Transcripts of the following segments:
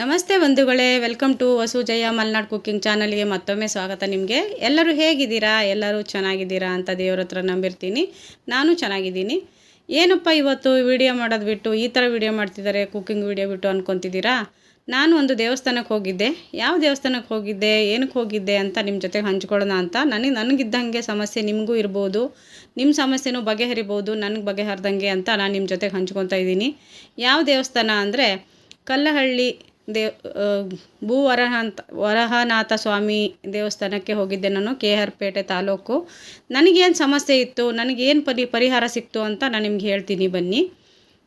ನಮಸ್ತೆ ಬಂಧುಗಳೇ, welcome to Vasu Jaya Malnad cooking ಚಾನಲ್ಗೆ ಮತ್ತೊಮ್ಮೆ ಸ್ವಾಗತ ನಿಮಗೆ. ಎಲ್ಲರೂ ಹೇಗಿದ್ದೀರಾ? ಎಲ್ಲರೂ ಚೆನ್ನಾಗಿದ್ದೀರಾ ಅಂತ ದೇವ್ರ ಹತ್ರ ನಂಬಿರ್ತೀನಿ. ನಾನು ಚೆನ್ನಾಗಿದ್ದೀನಿ. ಏನಪ್ಪ ಇವತ್ತು ವಿಡಿಯೋ ಮಾಡೋದು ಬಿಟ್ಟು ಈ ಥರ ವಿಡಿಯೋ ಮಾಡ್ತಿದ್ದಾರೆ ಕುಕ್ಕಿಂಗ್ ವಿಡಿಯೋ ಬಿಟ್ಟು ಅಂದ್ಕೊತಿದ್ದೀರಾ ನಾನು ಒಂದು ದೇವಸ್ಥಾನಕ್ಕೆ ಹೋಗಿದ್ದೆ. ಯಾವ ದೇವಸ್ಥಾನಕ್ಕೆ ಹೋಗಿದ್ದೆ? ಏನಕ್ಕೆ ಹೋಗಿದ್ದೆ ಅಂತ ನಿಮ್ಮ ಜೊತೆಗೆ ಹಂಚ್ಕೊಳ್ಳೋಣ ಅಂತ. ನನಗೆ, ನನಗಿದ್ದಂಗೆ ಸಮಸ್ಯೆ ನಿಮಗೂ ಇರ್ಬೋದು. ನಿಮ್ಮ ಸಮಸ್ಯೆನೂ ಬಗೆಹರಿಬೋದು, ನನಗೆ ಬಗೆಹರಿದಂಗೆ ಅಂತ ನಾನು ನಿಮ್ಮ ಜೊತೆಗೆ ಹಂಚ್ಕೊತಾ ಇದ್ದೀನಿ. ಯಾವ ದೇವಸ್ಥಾನ ಅಂದರೆ ಕಲ್ಲಹಳ್ಳಿ ದೇವ್ ಭೂ ವರಹಾಂತ, ವರಹನಾಥ ಸ್ವಾಮಿ ದೇವಸ್ಥಾನಕ್ಕೆ ಹೋಗಿದ್ದೆ ನಾನು, ಕೆ ಆರ್ ಪೇಟೆ ತಾಲೂಕು. ನನಗೇನು ಸಮಸ್ಯೆ ಇತ್ತು, ನನಗೇನು ಪರಿ, ಪರಿಹಾರ ಸಿಕ್ತು ಅಂತ ನಾನು ನಿಮ್ಗೆ ಹೇಳ್ತೀನಿ, ಬನ್ನಿ.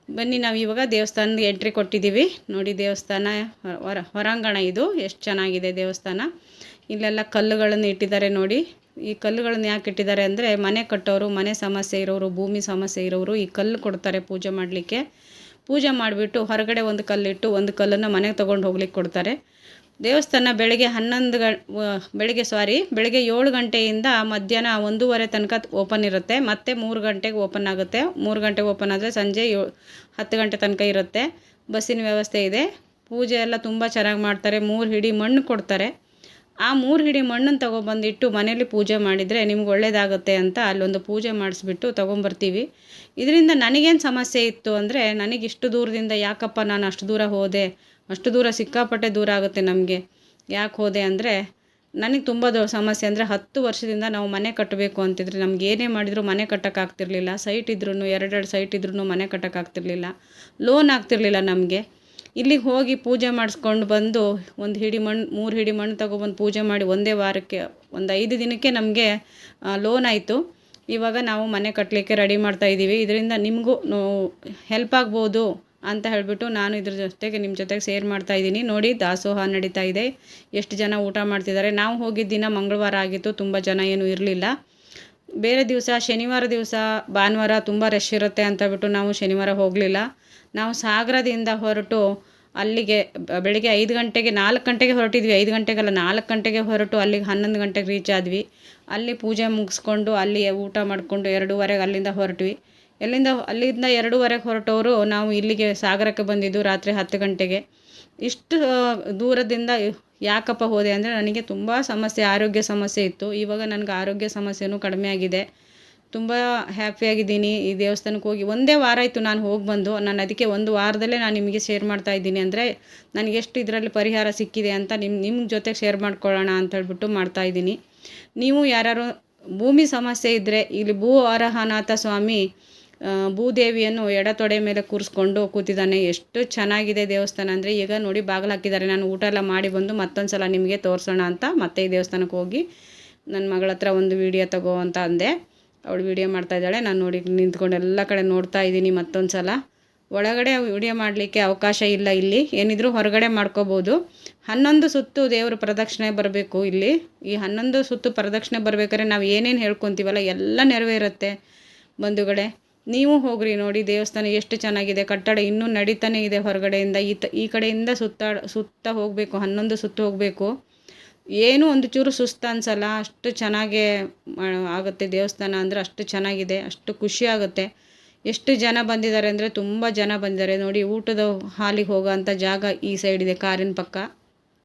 ಬನ್ನಿ, ನಾವು ಇವಾಗ ದೇವಸ್ಥಾನದ ಎಂಟ್ರಿ ಕೊಟ್ಟಿದ್ದೀವಿ ನೋಡಿ, ದೇವಸ್ಥಾನ ಹೊರ ಹೊರಾಂಗಣ ಇದು, ಎಷ್ಟು ಚೆನ್ನಾಗಿದೆ ದೇವಸ್ಥಾನ. ಇಲ್ಲೆಲ್ಲ ಕಲ್ಲುಗಳನ್ನು ಇಟ್ಟಿದ್ದಾರೆ ನೋಡಿ. ಈ ಕಲ್ಲುಗಳನ್ನು ಯಾಕೆ ಇಟ್ಟಿದ್ದಾರೆ ಅಂದರೆ, ಮನೆ ಕಟ್ಟೋರು, ಮನೆ ಸಮಸ್ಯೆ ಇರೋರು, ಭೂಮಿ ಸಮಸ್ಯೆ ಇರೋರು ಈ ಕಲ್ಲು ಕೊಡ್ತಾರೆ ಪೂಜೆ ಮಾಡಲಿಕ್ಕೆ. ಪೂಜೆ ಮಾಡಿಬಿಟ್ಟು ಹೊರಗಡೆ ಒಂದು ಕಲ್ಲಿಟ್ಟು ಒಂದು ಕಲ್ಲನ್ನು ಮನೆಗೆ ತೊಗೊಂಡು ಹೋಗ್ಲಿಕ್ಕೆ ಕೊಡ್ತಾರೆ. ದೇವಸ್ಥಾನ ಬೆಳಗ್ಗೆ ಹನ್ನೊಂದು ಗ ಬೆಳಗ್ಗೆ ಸಾರಿ ಬೆಳಗ್ಗೆ ಏಳು ಗಂಟೆಯಿಂದ ಮಧ್ಯಾಹ್ನ ಒಂದೂವರೆ ತನಕ ಓಪನ್ ಇರುತ್ತೆ. ಮತ್ತೆ ಮೂರು ಗಂಟೆಗೆ ಓಪನ್ ಆಗುತ್ತೆ. ಮೂರು ಗಂಟೆಗೆ ಓಪನ್ ಆದರೆ ಸಂಜೆ ಯೋ, ಹತ್ತು ಗಂಟೆ ತನಕ ಇರುತ್ತೆ. ಬಸ್ಸಿನ ವ್ಯವಸ್ಥೆ ಇದೆ. ಪೂಜೆ ಎಲ್ಲ ತುಂಬ ಚೆನ್ನಾಗಿ ಮಾಡ್ತಾರೆ. ಮೂರು ಹಿಡಿ ಮಣ್ಣು ಕೊಡ್ತಾರೆ. ಆ ಮೂರು ಹಿಡಿ ಮಣ್ಣನ್ನು ಇಟ್ಟು ಮನೇಲಿ ಪೂಜೆ ಮಾಡಿದರೆ ನಿಮ್ಗೆ ಒಳ್ಳೇದಾಗುತ್ತೆ ಅಂತ ಅಲ್ಲೊಂದು ಪೂಜೆ ಮಾಡಿಸ್ಬಿಟ್ಟು ತೊಗೊಂಬರ್ತೀವಿ. ಇದರಿಂದ ನನಗೇನು ಸಮಸ್ಯೆ ಇತ್ತು ಅಂದರೆ ನನಗೆ ಇಷ್ಟು ದೂರದಿಂದ ಯಾಕಪ್ಪ ನಾನು ಅಷ್ಟು ದೂರ ಹೋದೆ? ಅಷ್ಟು ದೂರ ಸಿಕ್ಕಾಪಟ್ಟೆ ದೂರ ಆಗುತ್ತೆ ನಮಗೆ. ಯಾಕೆ ಹೋದೆ ಅಂದರೆ ನನಗೆ ತುಂಬ ದೊ ಸಮಸ್ಯೆ ಅಂದರೆ ಹತ್ತು ವರ್ಷದಿಂದ ನಾವು ಮನೆ ಕಟ್ಟಬೇಕು ಅಂತಿದ್ರೆ ನಮ್ಗೆ ಏನೇ ಮಾಡಿದರೂ ಮನೆ ಕಟ್ಟೋಕ್ಕಾಗ್ತಿರ್ಲಿಲ್ಲ. ಸೈಟ್ ಇದ್ರೂ ಎರಡೆರಡು ಸೈಟ್ ಇದ್ರೂ ಮನೆ ಕಟ್ಟೋಕ್ಕಾಗ್ತಿರ್ಲಿಲ್ಲ. ಲೋನ್ ಆಗ್ತಿರ್ಲಿಲ್ಲ ನಮಗೆ. ಇಲ್ಲಿಗೆ ಹೋಗಿ ಪೂಜೆ ಮಾಡಿಸ್ಕೊಂಡು ಬಂದು ಒಂದು ಹಿಡಿ ಮಣ್ಣು ಮೂರು ಹಿಡಿ ಮಣ್ಣು ತಗೊಬಂದು ಪೂಜೆ ಮಾಡಿ ಒಂದೇ ವಾರಕ್ಕೆ, ಒಂದು ಐದು ದಿನಕ್ಕೆ ನಮಗೆ ಲೋನ್ ಆಯಿತು. ಇವಾಗ ನಾವು ಮನೆ ಕಟ್ಟಲಿಕ್ಕೆ ರೆಡಿ ಮಾಡ್ತಾ ಇದ್ದೀವಿ ಇದರಿಂದ ನಿಮಗೂ ಹೆಲ್ಪ್ ಆಗ್ಬೋದು ಅಂತ ಹೇಳಿಬಿಟ್ಟು ನಾನು ಇದ್ರ ಜೊತೆಗೆ ನಿಮ್ಮ ಜೊತೆಗೆ ಸೇರ್ ಮಾಡ್ತಾ ಇದ್ದೀನಿ ನೋಡಿ ದಾಸೋಹ ನಡೀತಾ ಇದೆ. ಎಷ್ಟು ಜನ ಊಟ ಮಾಡ್ತಿದ್ದಾರೆ. ನಾವು ಹೋಗಿದ್ದ ದಿನ ಮಂಗಳವಾರ ಆಗಿತ್ತು. ತುಂಬ ಜನ ಏನೂ ಇರಲಿಲ್ಲ. ಬೇರೆ ದಿವಸ, ಶನಿವಾರ ದಿವಸ, ಭಾನುವಾರ ತುಂಬ ರಶ್ ಇರುತ್ತೆ ಅಂತ ಬಿಟ್ಟು ನಾವು ಶನಿವಾರ ಹೋಗಲಿಲ್ಲ. ನಾವು ಸಾಗರದಿಂದ ಹೊರಟು ಅಲ್ಲಿಗೆ, ಬೆಳಗ್ಗೆ ಐದು ಗಂಟೆಗೆ, ನಾಲ್ಕು ಗಂಟೆಗೆ ಹೊರಟಿದ್ವಿ. ಐದು ಗಂಟೆಗಲ್ಲ, ನಾಲ್ಕು ಗಂಟೆಗೆ ಹೊರಟು ಅಲ್ಲಿಗೆ ಹನ್ನೊಂದು ಗಂಟೆಗೆ ರೀಚ್ ಆದ್ವಿ. ಅಲ್ಲಿ ಪೂಜೆ ಮುಗಿಸ್ಕೊಂಡು, ಅಲ್ಲಿ ಊಟ ಮಾಡಿಕೊಂಡು, ಎರಡೂವರೆಗೆ ಅಲ್ಲಿಂದ ಹೊರಟ್ವಿ. ಎಲ್ಲಿಂದ, ಅಲ್ಲಿಂದ ಎರಡೂವರೆಗೆ ಹೊರಟವರು ನಾವು ಇಲ್ಲಿಗೆ ಸಾಗರಕ್ಕೆ ಬಂದಿದ್ದು ರಾತ್ರಿ ಹತ್ತು ಗಂಟೆಗೆ. ಇಷ್ಟು ದೂರದಿಂದ ಯಾಕಪ್ಪ ಹೋದೆ ಅಂದರೆ ನನಗೆ ತುಂಬ ಸಮಸ್ಯೆ, ಆರೋಗ್ಯ ಸಮಸ್ಯೆ ಇತ್ತು. ಇವಾಗ ನನಗೆ ಆರೋಗ್ಯ ಸಮಸ್ಯೆನೂ ಕಡಿಮೆ ಆಗಿದೆ. ತುಂಬ ಹ್ಯಾಪಿಯಾಗಿದ್ದೀನಿ ಈ ದೇವಸ್ಥಾನಕ್ಕೆ ಹೋಗಿ ಒಂದೇ ವಾರ ಆಯಿತು ನಾನು ಹೋಗಿ ಬಂದು. ನಾನು ಅದಕ್ಕೆ ಒಂದು ವಾರದಲ್ಲೇ ನಾನು ನಿಮಗೆ ಶೇರ್ ಮಾಡ್ತಾ ಇದ್ದೀನಿ ಅಂದರೆ ನನಗೆ ಎಷ್ಟು ಇದರಲ್ಲಿ ಪರಿಹಾರ ಸಿಕ್ಕಿದೆ ಅಂತ ನಿಮ್ಮ ನಿಮ್ಮ ಜೊತೆ ಶೇರ್ ಮಾಡ್ಕೊಳ್ಳೋಣ ಅಂತ ಹೇಳ್ಬಿಟ್ಟು ಮಾಡ್ತಾ ಇದ್ದೀನಿ. ನೀವು ಯಾರು ಭೂಮಿ ಸಮಸ್ಯೆ ಇದ್ದರೆ ಇಲ್ಲಿ ಭೂ ಅರಹನಾಥ ಸ್ವಾಮಿ ಭೂದೇವಿಯನ್ನು ಎಡತೊಡೆ ಮೇಲೆ ಕೂರಿಸ್ಕೊಂಡು ಕೂತಿದ್ದಾನೆ. ಎಷ್ಟು ಚೆನ್ನಾಗಿದೆ ದೇವಸ್ಥಾನ ಅಂದರೆ ಈಗ ನೋಡಿ ಬಾಗಿಲು ಹಾಕಿದ್ದಾರೆ. ನಾನು ಊಟ ಎಲ್ಲ ಮಾಡಿ ಬಂದು ಮತ್ತೊಂದು ಸಲ ನಿಮಗೆ ತೋರಿಸೋಣ ಅಂತ ಮತ್ತೆ ಈ ದೇವಸ್ಥಾನಕ್ಕೆ ಹೋಗಿ ನನ್ನ ಮಗಳ ಹತ್ರ ಒಂದು ವೀಡಿಯೋ ತಗೋ ಅಂತ ಅಂದೆ. ಅವಳು ವೀಡಿಯೋ ಮಾಡ್ತಾಯಿದ್ದಾಳೆ ನಾನು ನೋಡಿ ನಿಂತ್ಕೊಂಡು ಎಲ್ಲ ಕಡೆ ನೋಡ್ತಾ ಇದ್ದೀನಿ ಮತ್ತೊಂದು ಸಲ ಒಳಗಡೆ ವಿಡಿಯೋ ಮಾಡಲಿಕ್ಕೆ ಅವಕಾಶ ಇಲ್ಲ ಇಲ್ಲಿ. ಏನಿದ್ರು ಹೊರಗಡೆ ಮಾಡ್ಕೋಬೋದು. ಹನ್ನೊಂದು ಸುತ್ತು ದೇವರು ಪ್ರದಕ್ಷಿಣೆ ಬರಬೇಕು ಇಲ್ಲಿ. ಈ ಹನ್ನೊಂದು ಸುತ್ತು ಪ್ರದಕ್ಷಿಣೆ ಬರ್ಬೇಕಾದ್ರೆ ನಾವು ಏನೇನು ಹೇಳ್ಕೊತೀವಲ್ಲ, ಎಲ್ಲ ನೆರವೇರುತ್ತೆ ಬಂಧುಗಳೇ. ನೀವು ಹೋಗ್ರಿ ನೋಡಿ, ದೇವಸ್ಥಾನ ಎಷ್ಟು ಚೆನ್ನಾಗಿದೆ, ಕಟ್ಟಡ ಇನ್ನೂ ನಡೀತಾನೆ ಇದೆ ಹೊರಗಡೆಯಿಂದ. ಈ ತ ಈ ಕಡೆಯಿಂದ ಸುತ್ತ ಸುತ್ತ ಹೋಗಬೇಕು, ಹನ್ನೊಂದು ಸುತ್ತು ಹೋಗಬೇಕು. ಏನೂ ಒಂದು ಚೂರು ಸುಸ್ತು ಅನ್ಸಲ್ಲ, ಅಷ್ಟು ಚೆನ್ನಾಗೇ ಆಗುತ್ತೆ ದೇವಸ್ಥಾನ ಅಂದರೆ ಅಷ್ಟು ಚೆನ್ನಾಗಿದೆ, ಅಷ್ಟು ಖುಷಿ ಆಗುತ್ತೆ. ಎಷ್ಟು ಜನ ಬಂದಿದ್ದಾರೆ ಅಂದರೆ ತುಂಬ ಜನ ಬಂದಿದ್ದಾರೆ. ನೋಡಿ, ಊಟದ ಹಾಲಿಗೆ ಹೋಗೋ ಅಂಥ ಜಾಗ ಈ ಸೈಡ್ ಇದೆ, ಕಾರಿನ ಪಕ್ಕ.